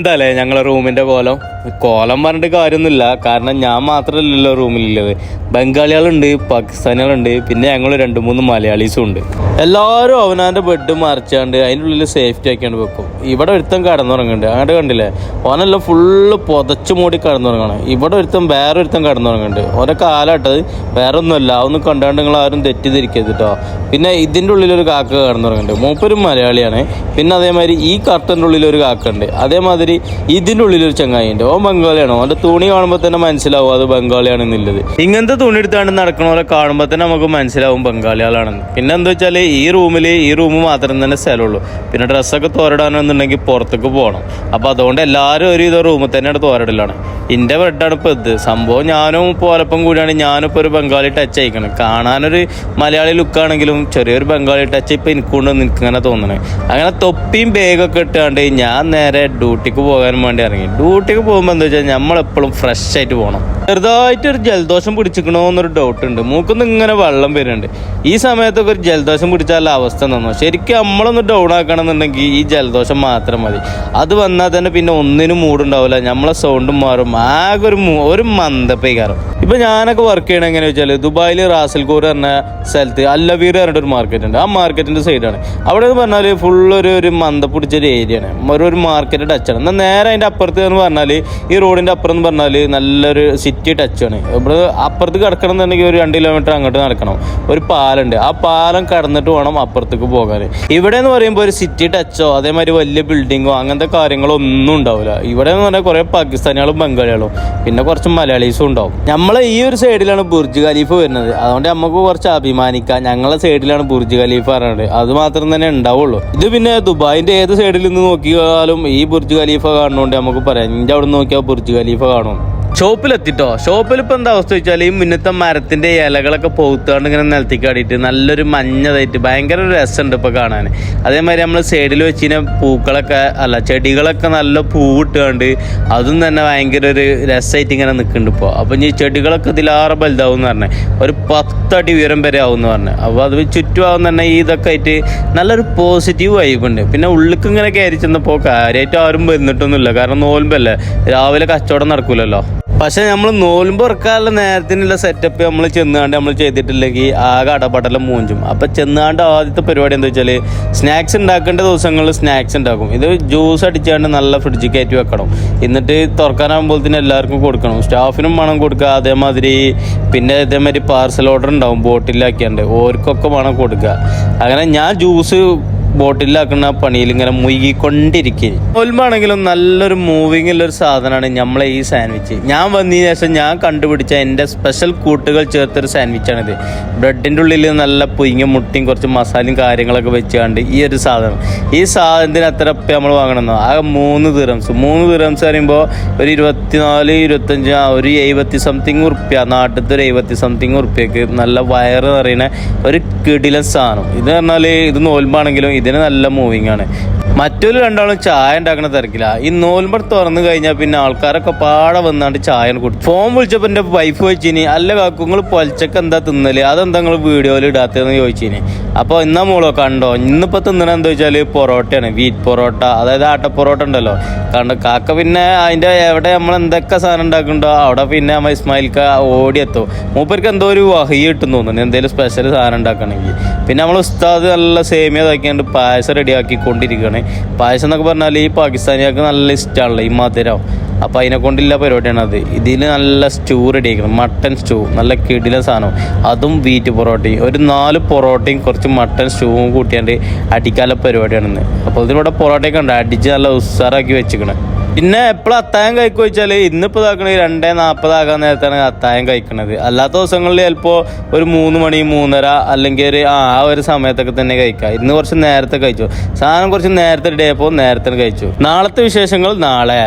എന്താല്ലേ ഞങ്ങളെ റൂമിന്റെ കോലം? കോലം പറഞ്ഞിട്ട് കാര്യമൊന്നുമില്ല. കാരണം ഞാൻ മാത്രമല്ലല്ലോ റൂമിലുള്ളത്. ബംഗാളികളുണ്ട് പാകിസ്ഥാനികളുണ്ട് പിന്നെ ഞങ്ങൾ രണ്ട് മൂന്ന് മലയാളീസും ഉണ്ട്. എല്ലാവരും അവനാന്റെ ബെഡ് മറിച്ചാണ്ട് അതിന്റെ ഉള്ളിൽ സേഫ്റ്റി ആക്കിയാണ് വെക്കും. ഇവിടെ ഒരുത്തൻ കടന്നുറങ്ങുന്നുണ്ട്. അങ്ങോട്ട് കണ്ടില്ലേ? ഓനെല്ലാം ഫുള്ള് പുതച്ചു മൂടി കടന്നുറങ്ങണം. ഇവിടെ ഒരുത്തൻ വേറെ ഒരുത്തൻ കടന്നുറങ്ങുന്നുണ്ട്. ഓരോ കാലാട്ടത് വേറെ ഒന്നുമല്ല അതൊന്നും കണ്ടാണ്ട് നിങ്ങൾ ആരും തെറ്റിദ്ധരിക്കരുത് കേട്ടോ പിന്നെ ഇതിന്റെ ഉള്ളിൽ ഒരു കാക്ക കടന്നുറങ്ങുന്നുണ്ട്. മൂപ്പരും മലയാളിയാണ്. പിന്നെ അതേമാതിരി ഈ കർട്ടന്റെ ഉള്ളിൽ ഒരു അതേമാതിരി ഇതിന്റെ ഉള്ളിൽ ഒരു ചങ്ങായി ഉണ്ട് ഓൻ ബംഗാളിയാണ്? ഓന്റെ തുണി കാണുമ്പോൾ തന്നെ മനസ്സിലാവും അത് ബംഗാളിയാണ് എന്നുള്ളത് ഇങ്ങനത്തെ തുണി എടുത്താണ്ട് നടക്കണവരെ കാണുമ്പോൾ തന്നെ നമുക്ക് മനസ്സിലാവും ബംഗാളികളാണെന്ന്. പിന്നെ എന്താ വെച്ചാൽ ഈ റൂമിൽ ഈ റൂം മാത്രം തന്നെ സ്ഥലമുള്ളൂ. പിന്നെ ഡ്രസ്സൊക്കെ തോരടാനെന്നുണ്ടെങ്കിൽ പുറത്തേക്ക് പോകണം. അപ്പോൾ അതുകൊണ്ട് എല്ലാവരും ഒരു ഇത് റൂമിൽ തന്നെയാണ് തോരടലാണ്. എന്റെ ബ്രെഡാണ് ഇപ്പോൾ ഇത്. സംഭവം ഞാനും പോലപ്പം കൂടിയാണ്. ഞാനിപ്പോ ഒരു ബംഗാളി ടച്ച് അയക്കണം കാണാനൊരു മലയാളി ലുക്കാണെങ്കിലും ചെറിയൊരു ബംഗാളി ടച്ച് ഇപ്പോൾ നിനക്ക് ഇങ്ങനെ തോന്നണേ. അങ്ങനെ തൊപ്പിയും ബാഗൊക്കെ ഇട്ടാണ്ട് ഞാൻ നേരെ ഡ്യൂട്ടിക്ക് പോകാൻ വേണ്ടി ഇറങ്ങി. ഡ്യൂട്ടിക്ക് പോകുമ്പോൾ എന്താ വെച്ചാൽ നമ്മളെപ്പോഴും ഫ്രഷ് ആയിട്ട് പോകണം ചെറുതായിട്ട് ഒരു ജലദോഷം പിടിച്ചിക്കണോന്നൊരു ഡൗട്ട് ഉണ്ട്. മൂക്കൊന്ന് ഇങ്ങനെ വെള്ളം വരുന്നുണ്ട്. ഈ സമയത്തൊക്കെ ഒരു ജലദോഷം പിടിച്ചാൽ അവസ്ഥ തന്നോ ശരിക്കും നമ്മളൊന്ന് ഡൗൺ ആക്കണം എന്നുണ്ടെങ്കിൽ ഈ ജലദോഷം മാത്രം മതി. അത് വന്നാൽ തന്നെ പിന്നെ ഒന്നിനും മൂടുണ്ടാവില്ല. നമ്മളെ സൗണ്ടും മാറും. ആകെ ഒരു ഒരു മന്ദപ്പൈകാരം. ഇപ്പൊ ഞാനൊക്കെ വർക്ക് ചെയ്യണ എങ്ങനെ വെച്ചാൽ ദുബായിൽ റാസൽകൂർ പറഞ്ഞ സ്ഥലത്ത് അല്ലവീർ പറഞ്ഞിട്ട് ഒരു മാർക്കറ്റ് ഉണ്ട്. ആ മാർക്കറ്റിന്റെ സൈഡാണ് അവിടെ എന്ന് പറഞ്ഞാൽ ഫുൾ ഒരു ഒരു മന്ദ പിടിച്ചൊരു ഏരിയ ആണ്. ഒരു മാർക്കറ്റ് ടച്ചാണ് എന്നാൽ നേരെ അതിന്റെ അപ്പുറത്ത് എന്ന് പറഞ്ഞാൽ ഈ റോഡിന്റെ അപ്പുറം എന്ന് പറഞ്ഞാൽ നല്ലൊരു സിറ്റി ടച്ചാണ് ഇവിടെ അപ്പുറത്ത് കിടക്കണം എന്നുണ്ടെങ്കിൽ ഒരു രണ്ട് കിലോമീറ്റർ അങ്ങോട്ട് നടക്കണം. ഒരു പാലുണ്ട്. ആ പാലം കടന്നിട്ട് വേണം അപ്പുറത്തേക്ക് പോകാൻ ഇവിടെ എന്ന് പറയുമ്പോൾ ഒരു സിറ്റി ടച്ചോ അതേമാതിരി വലിയ ബിൽഡിങ്ങോ അങ്ങനത്തെ കാര്യങ്ങളോ ഒന്നും ഉണ്ടാവില്ല ഇവിടെ എന്ന് പറഞ്ഞാൽ കുറേ പാകിസ്ഥാനികളും ബംഗാളികളും പിന്നെ കുറച്ച് മലയാളീസും ഉണ്ടാവും. നമ്മളെ ഈ ഒരു സൈഡിലാണ് ബുർജ് ഖലീഫ് വരുന്നത്. അതുകൊണ്ട് നമുക്ക് കുറച്ച് അഭിമാനിക്കാം. ഞങ്ങളെ സൈഡിലാണ് ബുർജ് ഖലീഫ് പറയുന്നത് അത് മാത്രം തന്നെ ഉണ്ടാവുള്ളൂ. ഇത് പിന്നെ ദുബായിന്റെ ഏത് സൈഡിൽ നിന്ന് നോക്കിയാലും ഈ ബുർജ് ഖലീഫ കാണുന്നതുകൊണ്ട് നമുക്ക് പറയാം. ഇന്റെ അവിടെ നോക്കിയാൽ ബുർജ് ഖലീഫ കാണും. ഷോപ്പിലെത്തിട്ടോ? ഷോപ്പിൽ ഇപ്പൊ എന്താ അവസ്ഥ വെച്ചാൽ ഈ മുന്നത്തെ മരത്തിന്റെ ഇലകളൊക്കെ പോത്താണ്ട് ഇങ്ങനെ നിലത്തേക്ക് ആടിയിട്ട് നല്ലൊരു മഞ്ഞതായിട്ട് ഭയങ്കര ഒരു രസമുണ്ട് ഇപ്പൊ കാണാൻ അതേമാതിരി നമ്മൾ സൈഡിൽ വെച്ചിന് പൂക്കളൊക്കെ അല്ല ചെടികളൊക്കെ നല്ല പൂവിട്ടുകൊണ്ട് അതും തന്നെ ഭയങ്കര ഒരു രസമായിട്ട് ഇങ്ങനെ നിൽക്കുന്നുണ്ട് ഇപ്പോൾ അപ്പം ഈ ചെടികളൊക്കെ ഇതിലാറെ വലുതാവും എന്ന് പറഞ്ഞു. ഒരു പത്തടി ഉയരം വരെ ആവും എന്ന് പറഞ്ഞു. അപ്പോൾ അത് ചുറ്റുമാവും തന്നെ ഇതൊക്കെ ആയിട്ട് നല്ലൊരു പോസിറ്റീവ് വൈബ് ഉണ്ട്. പിന്നെ ഉള്ളിക്ക് ഇങ്ങനെ കയറി ചെന്നപ്പോൾ കാര്യമായിട്ട് ആരും വന്നിട്ടൊന്നുമില്ല. കാരണം നോൽമ്പല്ലേ? രാവിലെ കച്ചവടം നടക്കൂലല്ലോ. പക്ഷെ നമ്മൾ നോൽമ്പ് ഇറക്കാനുള്ള നേരത്തിനുള്ള സെറ്റപ്പ് നമ്മൾ ചെന്നാണ്ട് നമ്മൾ ചെയ്തിട്ടില്ലെങ്കിൽ ആകെ അടപടലം മൂഞ്ചും. അപ്പം ചെന്നാണ്ട് ആദ്യത്തെ പരിപാടി എന്താ വെച്ചാൽ സ്നാക്സ് ഉണ്ടാക്കേണ്ട ദിവസങ്ങളിൽ സ്നാക്സ് ഉണ്ടാക്കും ഇത് ജ്യൂസ് അടിച്ചാണ്ട് നല്ല ഫ്രിഡ്ജിൽ കയറ്റി വെക്കണം. എന്നിട്ട് തുറക്കാനാകുമ്പോൾ തന്നെ എല്ലാവർക്കും കൊടുക്കണം. സ്റ്റാഫിനും വേണം കൊടുക്കുക അതേമാതിരി പിന്നെ അതേമാതിരി പാർസൽ ഓർഡർ ഉണ്ടാവും ബോട്ടിലാക്കിയാണ്ട് ഓർക്കൊക്കെ വേണം കൊടുക്കുക അങ്ങനെ ഞാൻ ജ്യൂസ് ബോട്ടിലാക്കുന്ന പണിയിൽ ഇങ്ങനെ മുഴുകിക്കൊണ്ടിരിക്കുക ഒൽമാണെങ്കിലും നല്ലൊരു മൂവിങ് ഉള്ള ഒരു സാധനമാണ് നമ്മളെ ഈ സാൻഡ്വിച്ച് ഞാൻ വന്നതിന് ശേഷം ഞാൻ കണ്ടുപിടിച്ച എന്റെ സ്പെഷ്യൽ കൂട്ടുകൾ ചേർത്തൊരു സാൻഡ്വിച്ചാണിത് ബ്രെഡിന്റെ ഉള്ളിൽ നല്ല പുയിങ്ങ മുട്ടിയും കുറച്ച് മസാലയും കാര്യങ്ങളൊക്കെ വെച്ചുകൊണ്ട് ഈ ഒരു സാധനം. ഈ സാധനത്തിന് അത്ര ഉപ്പ നമ്മൾ വാങ്ങണമെന്നോ ആ മൂന്ന് ദിറംസ് മൂന്ന് ദിറംസ് പറയുമ്പോൾ ഒരു ഇരുപത്തിനാല് ഇരുപത്തഞ്ച് ഒരു എഴുപത്തി സംതിങ് ഉറുപ്പ്യ. നാട്ടിലത്തെ ഒരു എഴുപത്തി സംതിങ് ഉറുപ്പ്യക്ക് നല്ല വയറ് നിറയുന്ന ഒരു കിടിലൻ സാധനം. ഇത് പറഞ്ഞാൽ ഇത് നോൽമ്പാണെങ്കിലും ഇതിന് നല്ല മൂവിങ് ആണ്. മറ്റൊരു രണ്ടാളും ചായ ഉണ്ടാക്കണ തിരക്കില്ല ഈ നോൽമ്പർ തുറന്നു കഴിഞ്ഞാൽ പിന്നെ ആൾക്കാരൊക്കെ പാടെ വന്നാണ്ട് ചായ കൊടുത്തു ഫോൺ വിളിച്ചപ്പോൾ എന്റെ വൈഫ് ചോദിച്ചിനി അല്ല കാക്കു നിങ്ങൾ പൊലച്ചക്ക് എന്താ തിന്നൽ? അതെന്താ നിങ്ങൾ വീഡിയോയിൽ ഇടാത്തതെന്ന് ചോദിച്ചിനി. അപ്പോൾ ഇന്ന മോളോ കണ്ടോ ഇന്നിപ്പോൾ തിന്നണ എന്താ വെച്ചാൽ പൊറോട്ടയാണ് വീറ്റ് പൊറോട്ട അതായത് ആട്ട പൊറോട്ട ഉണ്ടല്ലോ. കണ്ട കാക്ക പിന്നെ അതിന്റെ എവിടെ നമ്മൾ എന്തൊക്കെ സാധനം ഉണ്ടാക്കുന്നുണ്ടോ അവിടെ പിന്നെ നമ്മൾ ഇസ്മായിൽക്ക ഓടിയെത്തും. മൂപ്പർക്ക് എന്തോ ഒരു വഹി കിട്ടും തോന്നുന്നു എന്തെങ്കിലും സ്പെഷ്യൽ സാധനം ഉണ്ടാക്കണമെങ്കിൽ. പിന്നെ നമ്മൾ ഉസ്താദ് നല്ല സേമിയ ഇതാക്കിയാണ്ട് പായസം റെഡിയാക്കി കൊണ്ടിരിക്കുകയാണ് പായസം എന്നൊക്കെ പറഞ്ഞാൽ ഈ പാകിസ്ഥാനികൾക്ക് നല്ല ഇഷ്ടമാണല്ലോ ഈ മധുരം. അപ്പോൾ അതിനെ കൊണ്ടില്ല പരിപാടിയാണ് അത്. ഇതിൽ നല്ല സ്റ്റൂ റെഡി ആക്കണം മട്ടൻ സ്റ്റൂ നല്ല കിടില സാധനം. അതും വീറ്റ് പൊറോട്ടയും. ഒരു നാല് പൊറോട്ടയും കുറച്ച് മട്ടൻ സ്റ്റൂവും കൂട്ടിയാണ്ട് അടിക്കാല പരിപാടിയാണെന്ന്. അപ്പോൾ ഇതിലൂടെ പൊറോട്ടയൊക്കെ ഉണ്ട് അടിച്ച് നല്ല ഉസ്സാറാക്കി വെച്ചിക്കണം പിന്നെ എപ്പോഴും അത്തായം കഴിക്കുക വെച്ചാൽ ഇന്നിപ്പോൾ ഇതാക്കണത് രണ്ടേ നാൽപ്പതാകാൻ നേരത്താണ് അത്തായം കഴിക്കണത്. അല്ലാത്ത ദിവസങ്ങളിൽ ചിലപ്പോൾ ഒരു മൂന്ന് മണി മൂന്നര അല്ലെങ്കിൽ ഒരു ആ ഒരു സമയത്തൊക്കെ തന്നെ കഴിക്കാം. ഇന്ന് കുറച്ച് നേരത്തെ കഴിച്ചു. സാധനം കുറച്ച് നേരത്തെ ഡേ അപ്പോൾ നേരത്തെ കഴിച്ചു. നാളത്തെ വിശേഷങ്ങൾ നാളെ.